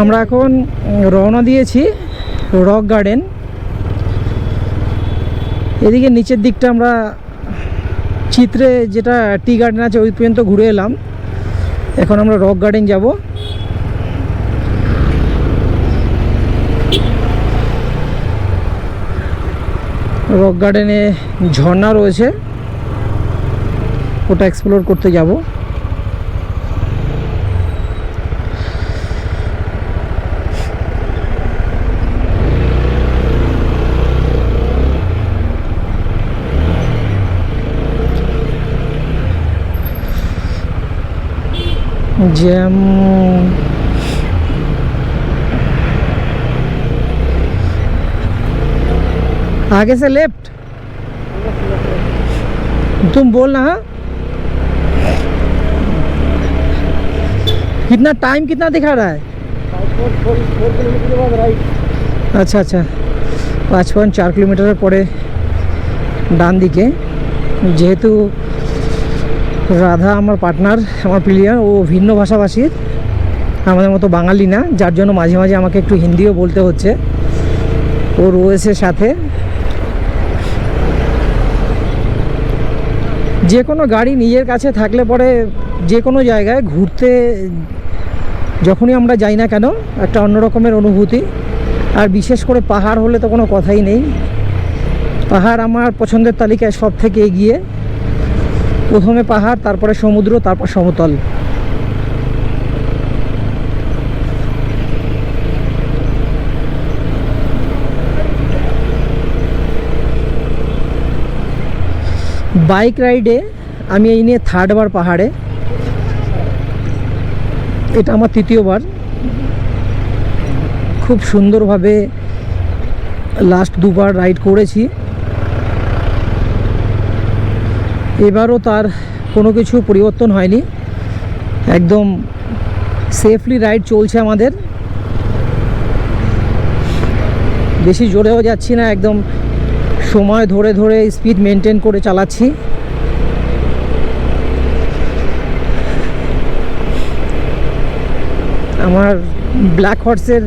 আমরা এখন রওনা দিয়েছি রক গার্ডেন। এদিকে নিচের দিকটা আমরা চিত্রে যেটা টি গার্ডেন আছে, ওই পর্যন্ত ঘুরে এলাম। এখন আমরা রক গার্ডেন যাব। রক গার্ডেনে ঝর্ণা রয়েছে। ওটা এক্সপ্লোর করতে যাব। जैम आगे से लेफ्ट तुम बोलना हाँ कितना टाइम कितना दिखा रहा है আচ্ছা আচ্ছা পাঁচ পয়েন্ট চার কিলোমিটারের পরে ডান দিকে যেহেতু রাধা আমার পার্টনার আমার প্লেয়ার ও ভিন্ন ভাষাভাষীর আমাদের মতো বাঙালি না, যার জন্য মাঝে মাঝে আমাকে একটু হিন্দিও বলতে হচ্ছে। ও রয়েছে সাথে। যে কোনো গাড়ি নিজের কাছে থাকলে পরে যে কোনো জায়গায় ঘুরতে, যখনই আমরা যাই না কেন, একটা অন্য রকমের অনুভূতি। আর বিশেষ করে পাহাড় হলে তো কোনো কথাই নেই। পাহাড় আমার পছন্দের তালিকায় সব থেকে এগিয়ে। প্রথমে পাহাড়, তারপরে সমুদ্র, তারপর সমতল। বাইক রাইডে আমি এই নিয়ে থার্ডবার পাহাড়ে। এটা আমার তৃতীয়বার। খুব সুন্দরভাবে লাস্ট দুবার রাইড করেছি। এবারও তার কোনো কিছু পরিবর্তন হয়নি। একদম সেফলি রাইড চলছে আমাদের। বেশি জোরেও যাচ্ছি না, একদম সময় ধরে ধরে স্পিড মেনটেন করে চালাচ্ছি। আমার ব্ল্যাক হর্সের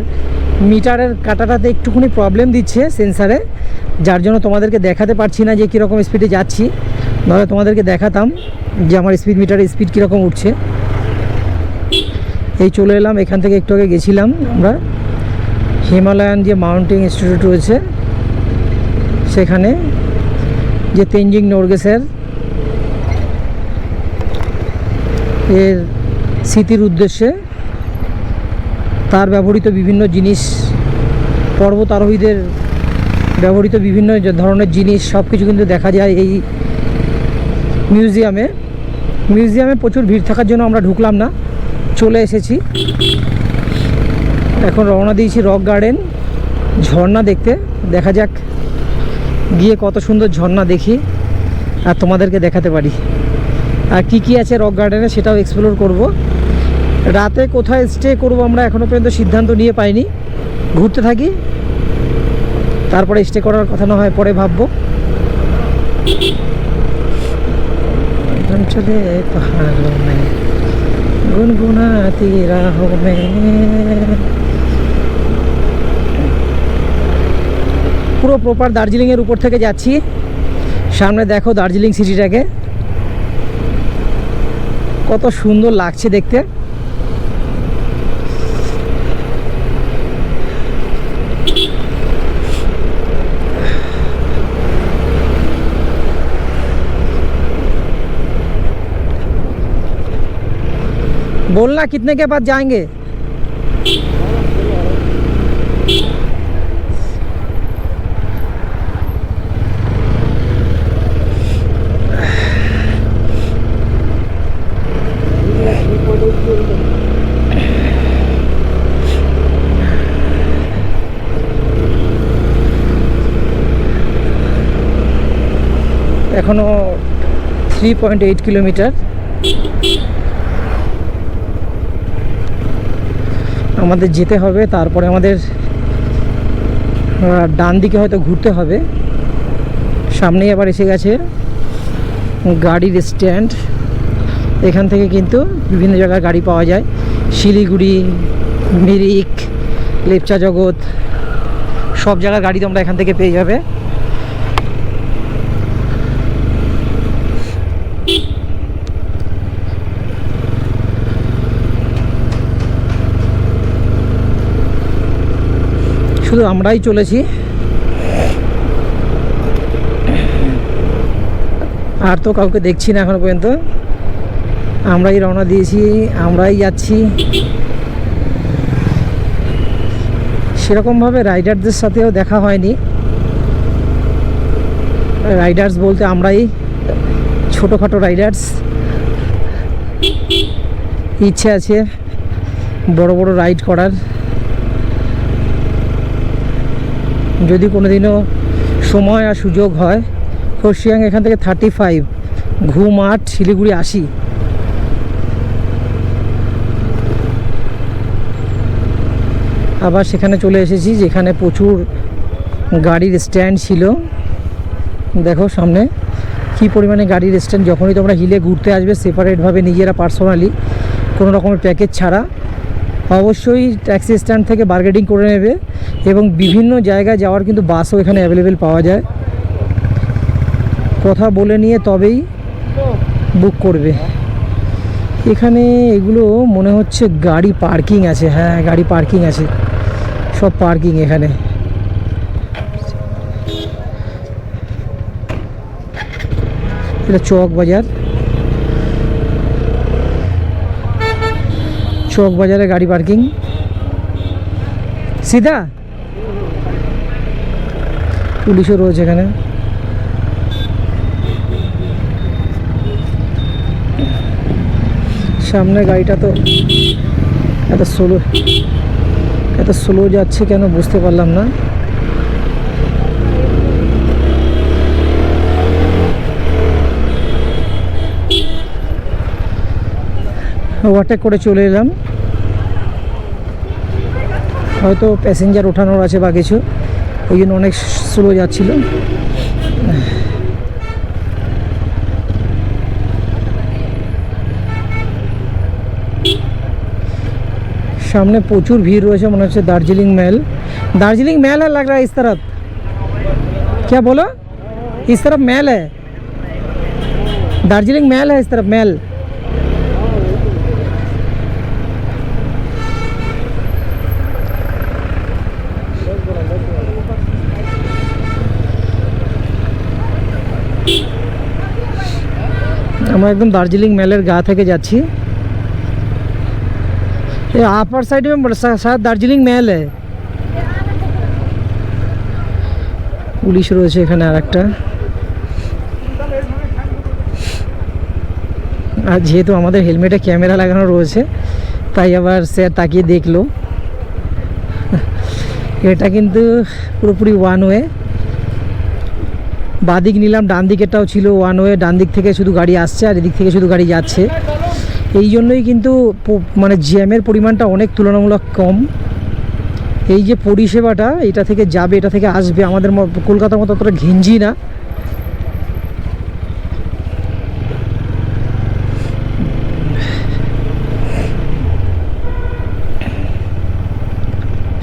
মিটারের কাটাটাতে একটুখানি প্রবলেম দিচ্ছে সেন্সারে যার জন্য তোমাদেরকে দেখাতে পারছি না যে কীরকম স্পিডে যাচ্ছি। নাহলে তোমাদেরকে দেখাতাম যে আমার স্পিড মিটারের স্পিড কীরকম উঠছে। এই চলে এলাম, এখান থেকে একটু আগে গেছিলাম আমরা। হিমালয়ান যে মাউন্টেন ইনস্টিটিউট রয়েছে, সেখানে যে তেঞ্জিং নোরগে স্যার এর স্মৃতির উদ্দেশ্যে তার ব্যবহৃত বিভিন্ন জিনিস পর্বত আরোহীদের ব্যবহৃত বিভিন্ন ধরনের জিনিস সব কিছু কিন্তু দেখা যায় এই মিউজিয়ামে। মিউজিয়ামে প্রচুর ভিড় থাকার জন্য আমরা ঢুকলাম না, চলে এসেছি। এখন রওনা দিয়েছি রক গার্ডেন, ঝর্ণা দেখতে। দেখা যাক গিয়ে কত সুন্দর ঝর্ণা দেখি আর তোমাদেরকে দেখাতে পারি। আর কি কি আছে রক গার্ডেনে সেটাও এক্সপ্লোর করব। রাতে কোথায় স্টে করব আমরা এখনও পর্যন্ত সিদ্ধান্ত নিয়ে পাইনি। ঘুরতে থাকি, তারপরে স্টে করার কথা না হয়, পরে ভাববো। हम चले पहाड़ों में गुनगुनाती राहों में পুরো প্রপার দার্জিলিংয়ের উপর থেকে যাচ্ছি সামনে দেখো দার্জিলিং সিটিটাকে কত সুন্দর লাগছে দেখতে बोलना कितने के बाद जाएंगे এখনো থ্রি পয়েন্ট এইট কিলোমিটার আমাদের যেতে হবে, তারপরে আমাদের ডান দিকে হয়তো ঘুরতে হবে। সামনেই আবার এসে গেছে গাড়ির স্ট্যান্ড। এখান থেকে কিন্তু বিভিন্ন জায়গার গাড়ি পাওয়া যায়। শিলিগুড়ি, মিরিক, লেপচা জগৎ সব জায়গার গাড়ি তোমরা এখান থেকে পেয়ে যাবে। শুধু আমরাই চলেছি। আর তো কাউকে দেখছি না এখনও পর্যন্ত। আমরাই রওনা দিয়েছি, আমরাই যাচ্ছি। সেরকমভাবে রাইডারদের সাথেও দেখা হয়নি। রাইডার্স বলতে আমরাই ছোটোখাটো রাইডার্স। ইচ্ছে আছে বড় বড় রাইড করার। যদি কোনোদিনও সময় আর সুযোগ হয় খরশিয়াং এখান থেকে থার্টি ফাইভ ঘুম আট, শিলিগুড়ি আসি আবার সেখানে চলে এসেছি, যেখানে প্রচুর গাড়ির স্ট্যান্ড ছিল। দেখো সামনে, কি পরিমাণে গাড়ির স্ট্যান্ড যখনই তোমরা হিলে ঘুরতে আসবে সেপারেটভাবে নিজেরা পার্সোনালি কোনো রকমের প্যাকেজ ছাড়া, অবশ্যই ট্যাক্সি স্ট্যান্ড থেকে বার্গেটিং করে নেবে। এবং বিভিন্ন জায়গায় যাওয়ার কিন্তু বাসও এখানে অ্যাভেলেবেল পাওয়া যায়। কথা বলে নিয়ে তবেই বুক করবে। এখানে এগুলো মনে হচ্ছে গাড়ি পার্কিং আছে হ্যাঁ গাড়ি পার্কিং আছে। সব পার্কিং এখানে। এটা চক বাজার। চক বাজারে গাড়ি পার্কিং সিধা? পুলিশও রয়েছে এখানে। সামনে গাড়িটা তো এত স্লো এত স্লো যাচ্ছে কেন বুঝতে পারলাম না। ওভারটেক করে চলে এলাম। হয়তো প্যাসেঞ্জার ওঠানোর আছে বা কিছু। ওই জন্য অনেক স্লো যাচ্ছিল सामने प्रचुर भीड़ रही मन हो दार्जिलिंग महल दार्जिलिंग महल है लग रहा है इस तरफ क्या बोलो इस तरफ महल है दार्जिलिंग महल है इस तरफ महल আমরা একদম দার্জিলিং মেলের গা থেকে যাচ্ছি ये अपर साइड में बड़ा- शा- शायद দার্জিলিং মেল है পুলিশ রয়েছে এখানে আর একটা আর যেহেতু আমাদের হেলমেটে ক্যামেরা লাগানো রয়েছে তাই আবার স্যার তাকিয়ে দেখলো এটা কিন্তু পুরোপুরি ওয়ান ওয়ে বাদিক নিলাম, ডান দিকেরটাও ছিল ওয়ান ওয়ে ডান দিক থেকে শুধু গাড়ি আসছে আর এদিক থেকে শুধু গাড়ি যাচ্ছে। এই জন্যই কিন্তু মানে জ্যামের পরিমাণটা অনেক তুলনামূলক কম। এই যে পরিষেবাটা, এটা থেকে যাবে, এটা থেকে আসবে, আমাদের কলকাতার মতো অতটা ঘিঞ্জি না।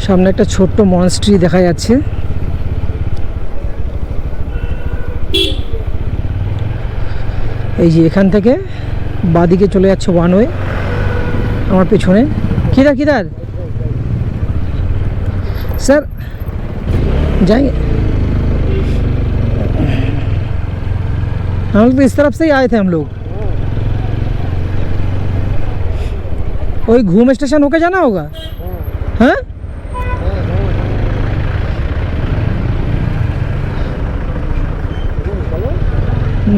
সামনে একটা ছোট্ট মনস্ট্রি দেখা যাচ্ছে। এই যে এখান থেকে বাদিকে চলে যাচ্ছে ওয়ান ওয়ে আমার পেছনে কিধার কিধার স্যার जाएंगे हम लोग तो इस तरफ से ही आए थे हम लोग वही घूम स्टेशन होके जाना होगा हाँ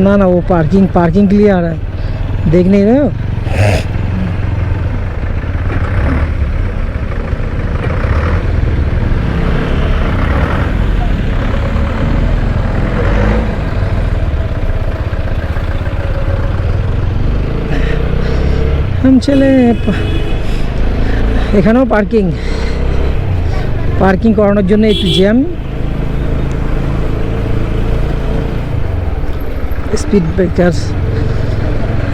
ना ना वो पार्किंग पार्किंग के लिए आ रहा है देख नहीं रहे हो हम चले পা- এখানেও পার্কিং পার্কিং করানোর জন্য একটু জ্যাম স্পিড ব্রেকার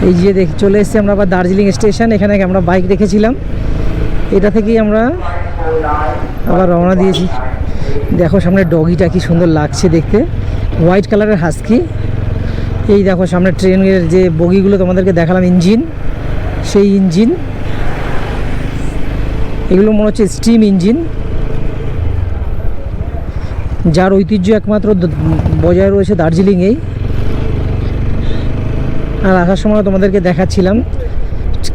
এই যে দেখ, চলে এসেছি আমরা আবার দার্জিলিং স্টেশন, এখানে আমরা বাইক রেখেছিলাম। এটা থেকেই আমরা আবার রওনা দিয়েছি। দেখো সামনে ডগিটা কি সুন্দর লাগছে দেখতে। হোয়াইট কালারের হাস্কি এই দেখো সামনে ট্রেনের যে বগিগুলো তোমাদেরকে দেখালাম ইঞ্জিন সেই ইঞ্জিন এগুলো মনে হচ্ছে স্টিম ইঞ্জিন যার ঐতিহ্য একমাত্র বজায় রয়েছে দার্জিলিংয়েই। আর আসার সময় তোমাদেরকে দেখাচ্ছিলাম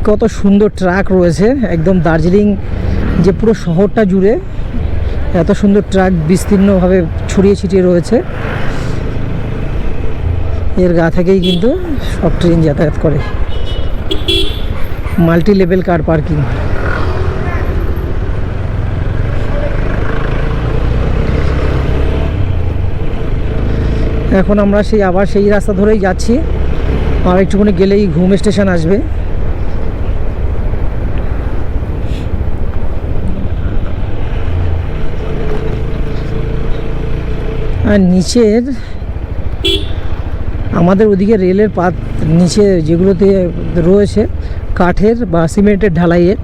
কত সুন্দর ট্রাক রয়েছে, একদম দার্জিলিং যে পুরো শহরটা জুড়ে এত সুন্দর ট্রাক বিস্তীর্ণভাবে ছড়িয়ে ছিটিয়ে রয়েছে। এর গা থেকেই কিন্তু সব ট্রেন যাতায়াত করে। Multi level car parking. এখন আমরা সেই আবার সেই রাস্তা ধরেই যাচ্ছি। আর একটুখানি গেলেই ঘুম স্টেশন আসবে। আর নিচের, আমাদের ওদিকে রেলের পাত নিচে যেগুলোতে রয়েছে, কাঠের বা সিমেন্টের ঢালাইয়ের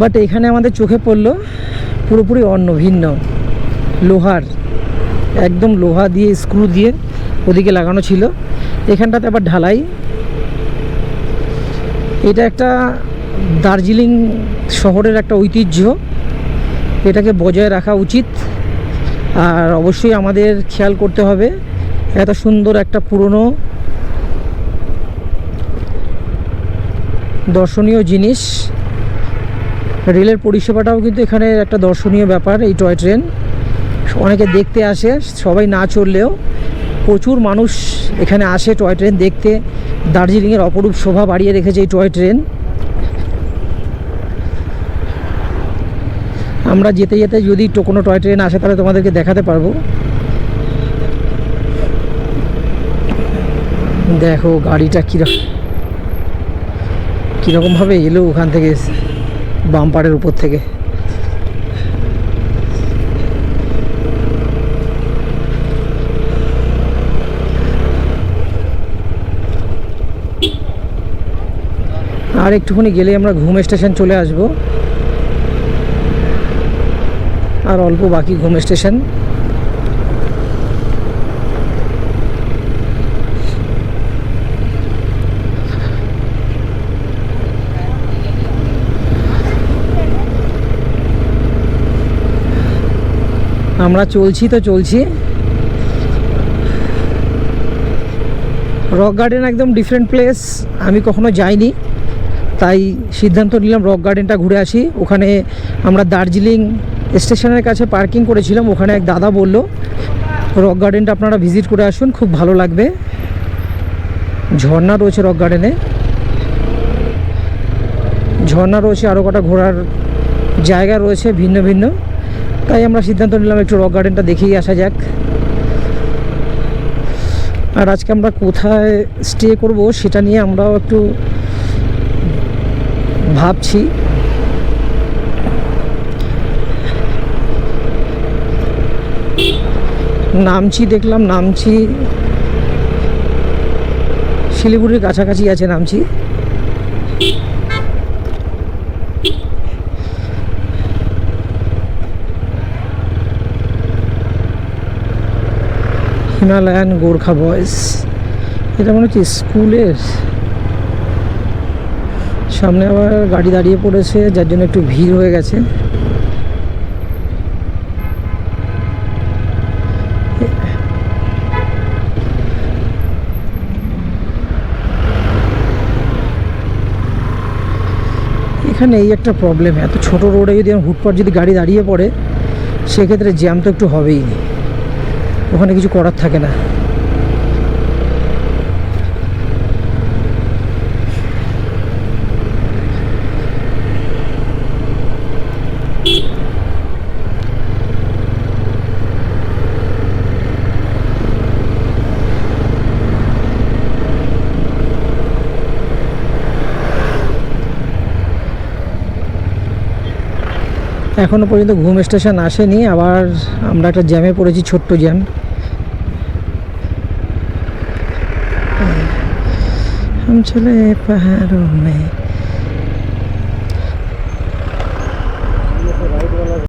বাট এখানে আমাদের চোখে পড়ল পুরোপুরি অন্য ভিন্ন লোহার, একদম লোহা দিয়ে, স্ক্রু দিয়ে ওদিকে লাগানো ছিল। এখানটাতে আবার ঢালাই। এটা একটা দার্জিলিং শহরের একটা ঐতিহ্য। এটাকে বজায় রাখা উচিত। আর অবশ্যই আমাদের খেয়াল করতে হবে, এত সুন্দর একটা পুরনো দর্শনীয় জিনিস। রেলের পরিষেবাটাও কিন্তু এখানে একটা দর্শনীয় ব্যাপার, এই টয় ট্রেন। অনেকে দেখতে আসে, সবাই না চললেও প্রচুর মানুষ এখানে আসে টয় ট্রেন দেখতে। দার্জিলিংয়ের অপরূপ শোভা বাড়িয়ে রেখেছে এই টয় ট্রেন আমরা যেতে যেতে যদি কোনো টয় ট্রেন আসে, তাহলে তোমাদেরকে দেখাতে পারব। দেখো, গাড়িটা কীরকম কীরকমভাবে এলো ওখান থেকে, বাম্পারের উপর থেকে। আর একটুখানি গেলে আমরা ঘুম স্টেশন চলে আসব। আর অল্প বাকি ঘুম স্টেশন। আমরা চলছি তো চলছি। রক গার্ডেন একদম ডিফারেন্ট প্লেস আমি কখনো যাইনি। তাই সিদ্ধান্ত নিলাম রক গার্ডেনটা ঘুরে আসি। ওখানে আমরা দার্জিলিং স্টেশনের কাছে পার্কিং করেছিলাম। ওখানে এক দাদা বলল, রক গার্ডেনটা আপনারা ভিজিট করে আসুন, খুব ভালো লাগবে। ঝর্ণা রয়েছে রক গার্ডেনে। ঝর্ণা রয়েছে আরও কটা ঘোরার জায়গা রয়েছে ভিন্ন ভিন্ন। তাই আমরা সিদ্ধান্ত নিলাম একটু রক গার্ডেনটা দেখেই আসা যাক। আর আজকে আমরা কোথায় স্টে করব সেটা নিয়ে আমরাও একটু ভাবছি। নামছি, দেখলাম নামছি। শিলিগুড়ির কাছাকাছি আছে নামছি। Himalayan Gorkha boys. এটা মনে হচ্ছে স্কুলের সামনে আবার গাড়ি দাঁড়িয়ে পড়েছে, যার জন্য একটু ভিড় হয়ে গেছে। এখানে এই একটা প্রবলেম এত ছোট রোডে যদি হুটপাট যদি গাড়ি দাঁড়িয়ে পড়ে, সেক্ষেত্রে জ্যাম তো একটু হবেই। ওখানে কিছু করার থাকে না। এখনও পর্যন্ত ঘুম স্টেশন আসেনি আবার আমরা একটা জ্যামে পড়েছি ছোট্ট জ্যাম हम चले पहाड़ों में